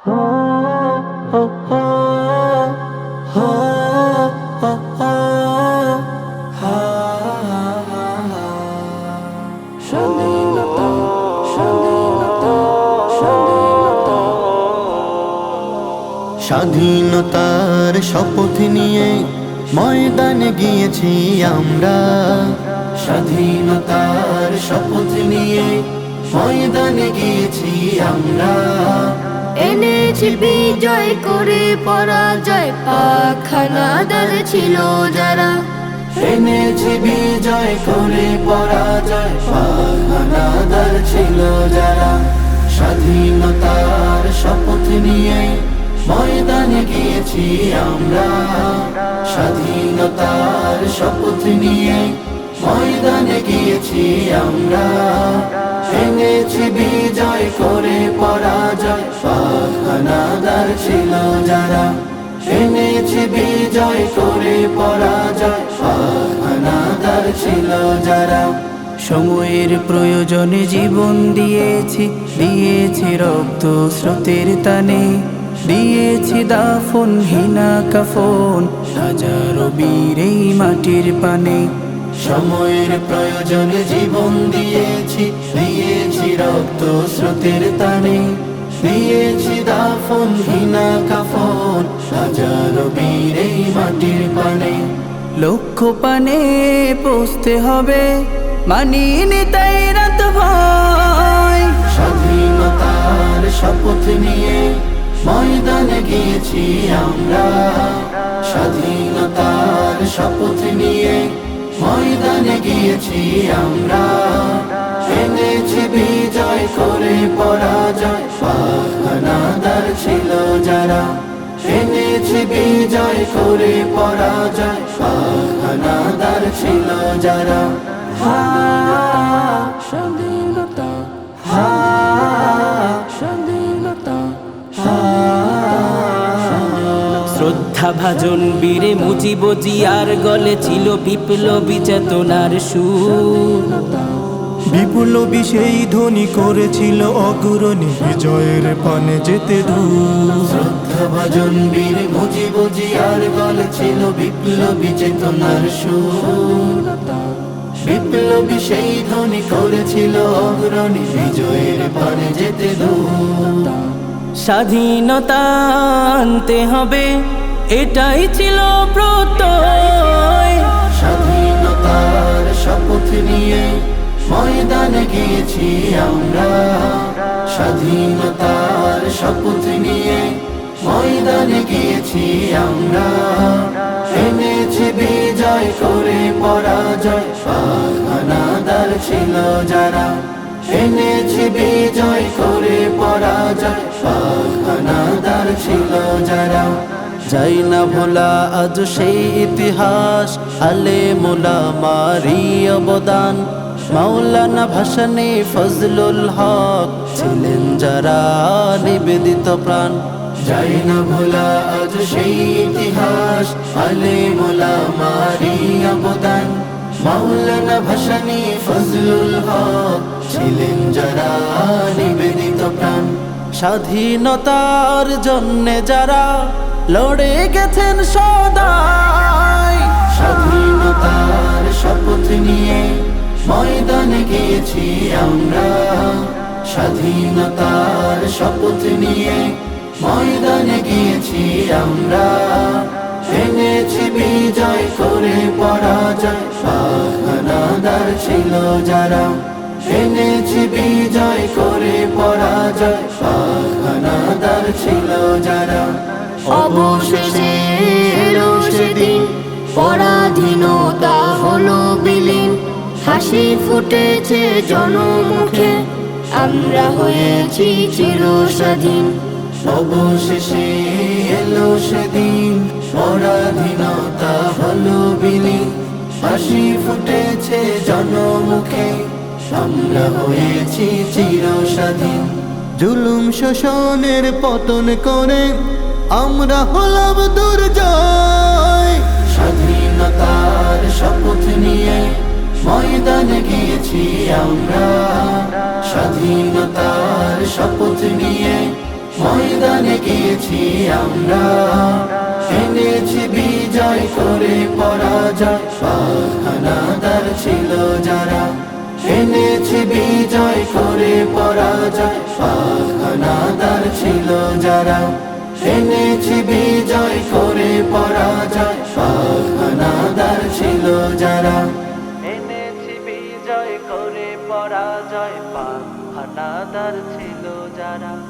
স্বাধীনতা স্বাধীনতা স্বাধীনতা স্বাধীনতার শপথ নিয়ে ময়দানে গিয়েছি আমরা। স্বাধীনতার শপথ নিয়ে ময়দানে গিয়েছি আমরা। এনেছি বিজয় করে পরাজয় পাখানাদার ছিল যারা। এনেছি বিজয় করে পরাজয় পাখানাদার ছিল যারা। স্বাধীনতার শপথ নিয়ে ময়দানে গিয়েছি আমরা। স্বাধীনতার শপথ নিয়ে ময়দানে গিয়েছি আমরা। এনেছি বিজয় করে পরাজয়, পাখানাদার ছিল যারা। এনেছি বিজয় করে পরাজয়, পাখানাদার ছিল যারা। সময়ের প্রয়োজনে জীবন দিয়েছি দিয়েছি রক্ত স্রোতের টানে। দিয়েছি দাফন হিনা কাফন হাজারো বীর মাটির পানে। সময়ের প্রয়োজনে জীবন দিয়েছি দিয়েছি রক্ত স্রোতের টানে দিয়েছি দাফন হিনা কাফন, হাজারো বীর মাটির পানে। লক্ষ্য পানে পৌঁছতে হবে মানিনি তাই রাত ভাই স্বাধীনতার শপথ নিয়ে ময়দানে গিয়েছি আমরা। স্বাধীনতার শপথ নিয়ে ময়দানে গিয়েছি আমরা। এনেছি বিজয় করে পরাজয়। পাখানাদার ছিল যারা। এনেছি বিজয় করে পরাজয়। পাখানাদার ছিল যারা। স্বাধীনতা শ্রদ্ধা ভাজন বীরে মুজিব জিয়ার গলে ছিল বিপ্লবী চেতনার সুর। বিপ্লবী সেই ধ্বনি করেছিল অগ্রণী বিজয়ের পানে যেতে দূর। শ্রদ্ধা ভজন বীর মুজিব জিয়ার গলে ছিল বিপ্লবী চেতনার সুর। বিপ্লবী সেই ধ্বনি করেছিল অগ্রণী বিজয়ের পানে যেতে দূর। স্বাধীনতা আনতে হবে। এটাই ছিল প্রত্যয়। স্বাধীনতার শপথ নিয়ে ময়দানে গিয়েছি আমরা। স্বাধীনতার শপথ নিয়ে ময়দানে গিয়েছি আমরা। বিজয় করে পরাজয় পাখানাদার ছিল যারা। এনেছি বিজয় করে পরাজয় যাই না ভোলা, আজ সেই ইতিহাস। আলে মোলা মারি অবদান। মাওলানা ভাসানি ফজলুল হক ছিলেন যারা নিবেদিত প্রাণ। যাই না ভোলা, আজ সেই ইতিহাস। আলে মোলা মারি অবদান। মাওলানা ভাসানি ফজলুল হক ছিলেন যারা নিবেদিত প্রাণ। স্বাধীনতার জন্যে যারা লড়ে গেছেন সদাই, স্বাধীনতার শপথ নিয়ে ময়দানে গিয়েছি আমরা। স্বাধীনতার শপথ নিয়ে ময়দানে গিয়েছি আমরা। এনেছি বিজয় করে পরাজয় পাখানাদার ছিল যারা। এনেছি বিজয় করে পরাজয়। পাখানাদার ছিল যারা। অবশেষে এলো সেদিন। পরাধীনতা হলো বিলীন। হাসি ফুটেছে জনমুখে। আমরা হয়েছি চির স্বাধীন অবশেষে এলো সেদিন। পরাধীনতা হলো বিলীন। হাসি ফুটেছে জনমুখে। আমরা হয়েছি চির স্বাধীন জুলুম শোষণের পতন করে আমরা হলাম দুর্জয়। স্বাধীনতার শপথ নিয়ে ময়দানে গিয়েছি আমরা। স্বাধীনতার শপথ নিয়ে ময়দানে গিয়েছি আমরা। এনেছি বিজয় করে পরাজয়। ছিল যারা এনেছি বিজয় করে পরাজয়। পাখানাদার ছিল যারা। এনেছি বিজয় করে পরাজয়। পাখানাদার ছিল যারা। এনেছি বিজয় করে পরাজয়। পা হানাদার ছিল যারা।